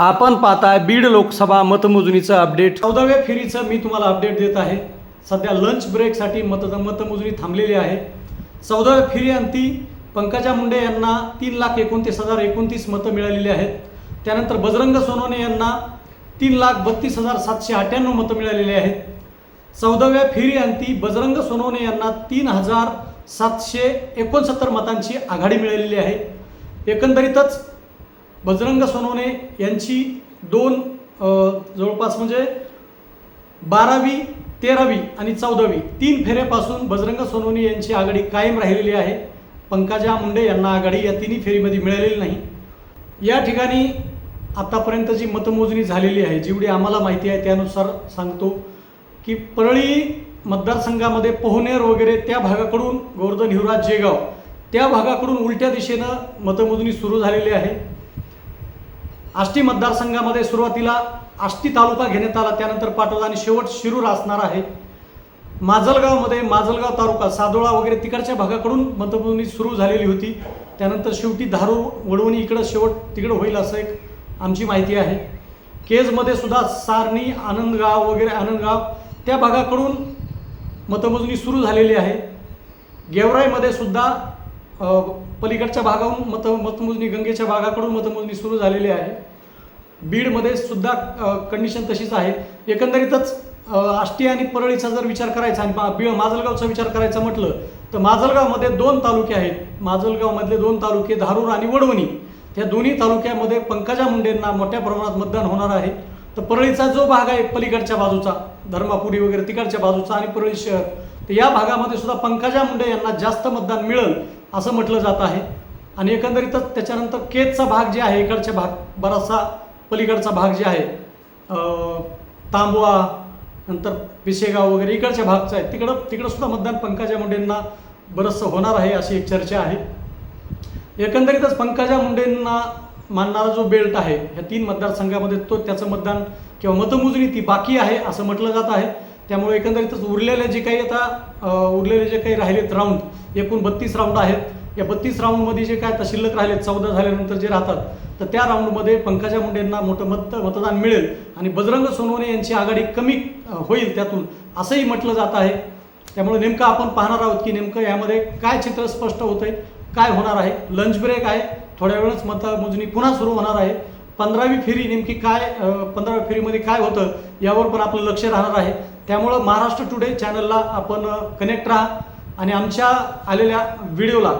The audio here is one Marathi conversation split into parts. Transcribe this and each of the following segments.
आपण पाहताय बीड लोकसभा मतमोजणीचं अपडेट. चौदाव्या फेरीचं मी तुम्हाला अपडेट देत आहे. सध्या लंच ब्रेकसाठी मत मतमोजणी थांबलेली आहे. चौदाव्या फेरी अंती पंकजा मुंडे यांना तीन लाख एकोणतीस हजार एकोणतीस मतं मिळालेली आहेत. त्यानंतर बजरंग सोनवणे यांना तीन लाख बत्तीस हजार सातशे अठ्ठ्याण्णव मतं मिळालेली आहेत. चौदाव्या फेरी अंती बजरंग सोनवणे यांना तीन हजार सातशे एकोणसत्तर मतांची आघाडी मिळालेली आहे. एकंदरीतच बजरंग सोनवणे यांची दोन जवळपास म्हणजे बारावी तेरावी आणि चौदावी तीन फेऱ्यापासून बजरंग सोनवणे यांची आघाडी कायम राहिलेली आहे. पंकजा मुंडे यांना आघाडी या तिन्ही फेरीमध्ये मिळालेली नाही. या ठिकाणी आतापर्यंत जी मतमोजणी झालेली आहे जेवढी आम्हाला माहिती आहे त्यानुसार सांगतो की परळी मतदारसंघामध्ये पोहनेर वगैरे त्या भागाकडून गोवर्धन हिवराज जेगाव त्या भागाकडून उलट्या दिशेनं मतमोजणी सुरू झालेली आहे. आष्टी मतदारसंघामध्ये सुरुवातीला आष्टी तालुका घेण्यात आला त्यानंतर पाटोदा आणि शेवट शिरूर असणार आहे. माजलगावमध्ये माजलगाव तालुका सादोळा वगैरे तिकडच्या भागाकडून मतमोजणी सुरू झालेली होती. त्यानंतर शेवटी धारूर वडवणी इकडं शेवट तिकडं होईल असं एक आमची माहिती आहे. केजमध्ये सुद्धा सारणी आनंदगाव वगैरे आनंदगाव त्या भागाकडून मतमोजणी सुरू झालेली आहे. गेवराईमध्ये सुद्धा पलीकडच्या भागाहून मत मतमोजणी गंगेच्या भागाकडून मतमोजणी सुरू झालेली आहे. बीडमध्ये सुद्धा कंडिशन तशीच आहे. एकंदरीतच आष्टी आणि परळीचा जर विचार करायचा आणि मा- बीड माजलगावचा विचार करायचा म्हटलं तर माजलगावमध्ये दोन तालुके आहेत. माजलगावमधले दोन तालुके धारूर आणि वडवणी. त्या दोन्ही तालुक्यामध्ये पंकजा मुंडेंना मोठ्या प्रमाणात मतदान होणार आहे. तर परळीचा जो भाग आहे पलीकडच्या बाजूचा धर्मापुरी वगैरे तिकडच्या बाजूचा आणि परळी शहर तर या भागामध्ये सुद्धा पंकजा मुंडे यांना जास्त मतदान मिळेल. असं म्हटलं जात आहे. आणि एकंदरीतच त्याच्यानंतर केजचा भाग जे आहे इकडचा भाग बराचसा पलीकडचा भाग जे आहे तांबवा नंतर पिशेगाव वगैरे इकडच्या भागचा आहे तिकडं तिकडं सुद्धा मतदान पंकजा मुंडेंना बरंचसं होणार आहे अशी एक चर्चा आहे. एकंदरीतच पंकजा मुंडेंना मानणारा जो बेल्ट आहे ह्या तीन मतदारसंघामध्ये तो त्याचं मतदान किंवा मतमोजणी ती बाकी आहे असं म्हटलं जात आहे. त्यामुळे एकंदरीतच उरलेले जे काही आता उरलेले जे काही राहिलेत राऊंड एकूण बत्तीस राऊंड आहेत. या बत्तीस राऊंडमध्ये जे काय आता शिल्लक राहिलेत चौदा झाल्यानंतर जे राहतात तर त्या राऊंडमध्ये पंकजा मुंडेंना मोठं मत मतदान मिळेल आणि बजरंग सोनवणे यांची आघाडी कमी होईल त्यातून असंही म्हटलं जात आहे. त्यामुळे नेमकं आपण पाहणार आहोत की नेमकं यामध्ये काय चित्र स्पष्ट होत आहे काय होणार आहे. लंच ब्रेक आहे. थोड्या वेळच मतमोजणी पुन्हा सुरू होणार आहे. पंधरावी फेरी नेमकी काय पंधराव्या फेरीमध्ये काय होतं यावर पण आपलं लक्ष राहणार आहे. त्यामुळं महाराष्ट्र टुडे चॅनलला आपण कनेक्ट राहा आणि आमच्या आलेल्या व्हिडिओला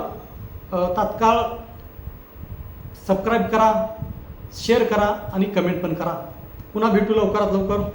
तात्काळ सबस्क्राईब करा शेअर करा आणि कमेंट पण करा. पुन्हा भेटू लवकरात लवकर.